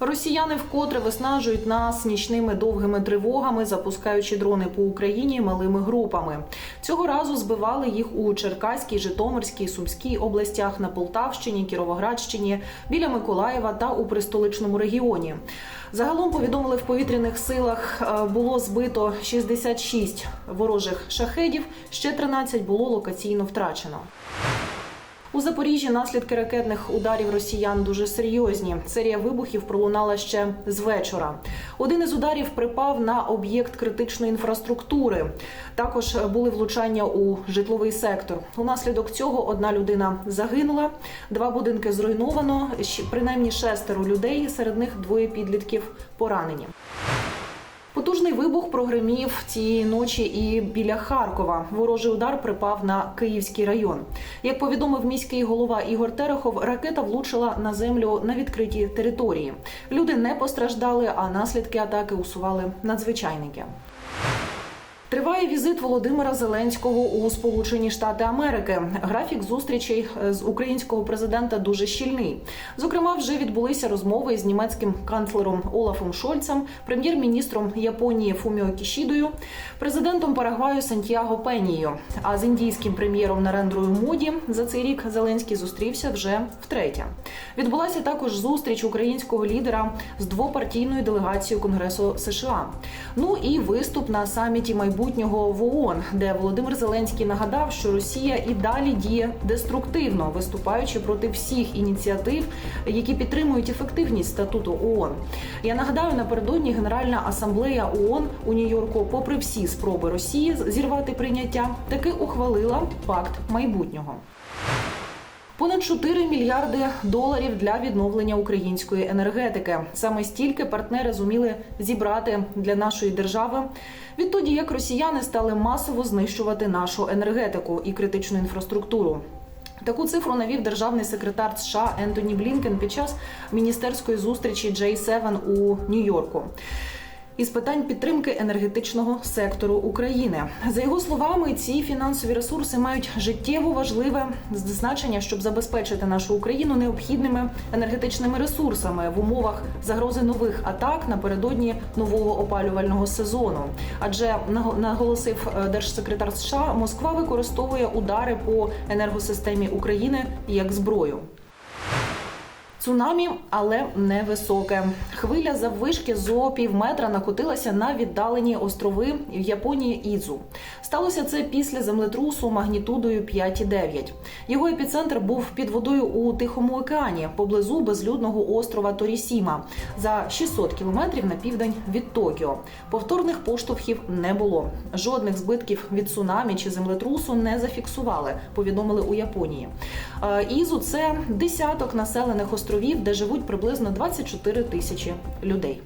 Росіяни вкотре виснажують нас нічними довгими тривогами, запускаючи дрони по Україні малими групами. Цього разу збивали їх у Черкаській, Житомирській, Сумській областях, на Полтавщині, Кіровоградщині, біля Миколаєва та у пристоличному регіоні. Загалом повідомили в повітряних силах е, було збито 66 ворожих шахедів, ще 13 було локаційно втрачено. У Запоріжжі наслідки ракетних ударів росіян дуже серйозні. Серія вибухів пролунала ще з вечора. Один із ударів припав на об'єкт критичної інфраструктури. Також були влучання у житловий сектор. Унаслідок цього одна людина загинула, два будинки зруйновано. Принаймні шестеро людей, серед них двоє підлітків поранені. Потужний вибух прогримів цієї ночі і біля Харкова. Ворожий удар припав на Київський район. Як повідомив міський голова Ігор Терехов, ракета влучила на землю на відкритій території. Люди не постраждали, а наслідки атаки усували надзвичайники. Триває візит Володимира Зеленського у Сполучені Штати Америки. Графік зустрічей е, з українського президента дуже щільний. Зокрема, вже відбулися розмови з німецьким канцлером Олафом Шольцем, прем'єр-міністром Японії Фуміо Кішідою, президентом Парагваю Сантьяго Пенією. А з індійським прем'єром Нарендрою Моді за цей рік Зеленський зустрівся вже втретє. Відбулася також зустріч українського лідера з двопартійною делегацією Конгресу США. Ну і виступ на саміті майбутнього в ООН, де Володимир Зеленський нагадав, що Росія і далі діє деструктивно, виступаючи проти всіх ініціатив, які підтримують ефективність статуту ООН. Я нагадаю, напередодні Генеральна асамблея ООН у Нью-Йорку, попри всі спроби Росії зірвати прийняття, таки ухвалила пакт майбутнього. Понад 4 мільярди доларів для відновлення української енергетики. Саме стільки партнери зуміли зібрати для нашої держави відтоді, як росіяни стали масово знищувати нашу енергетику і критичну інфраструктуру. Таку цифру навів державний секретар США Ентоні Блінкен під час міністерської зустрічі J7 у Нью-Йорку із питань підтримки енергетичного сектору України. За його словами, ці фінансові ресурси мають життєво важливе значення, щоб забезпечити нашу Україну необхідними енергетичними ресурсами в умовах загрози нових атак напередодні нового опалювального сезону. Адже наго- наголосив е, держсекретар США, Москва використовує удари по енергосистемі України як зброю. Цунамі, але невисоке. Хвиля заввишки зо пів метра накотилася на віддалені острови в Японії Ідзу. Сталося це після землетрусу магнітудою 5,9. Його епіцентр був під водою у Тихому океані, поблизу безлюдного острова Торісіма, за 600 кілометрів на південь від Токіо. Повторних поштовхів не було. Жодних збитків від цунамі чи землетрусу не зафіксували. Повідомили у Японії. Е, Ізу це десяток населених островів, де живуть приблизно 24 тисячі людей.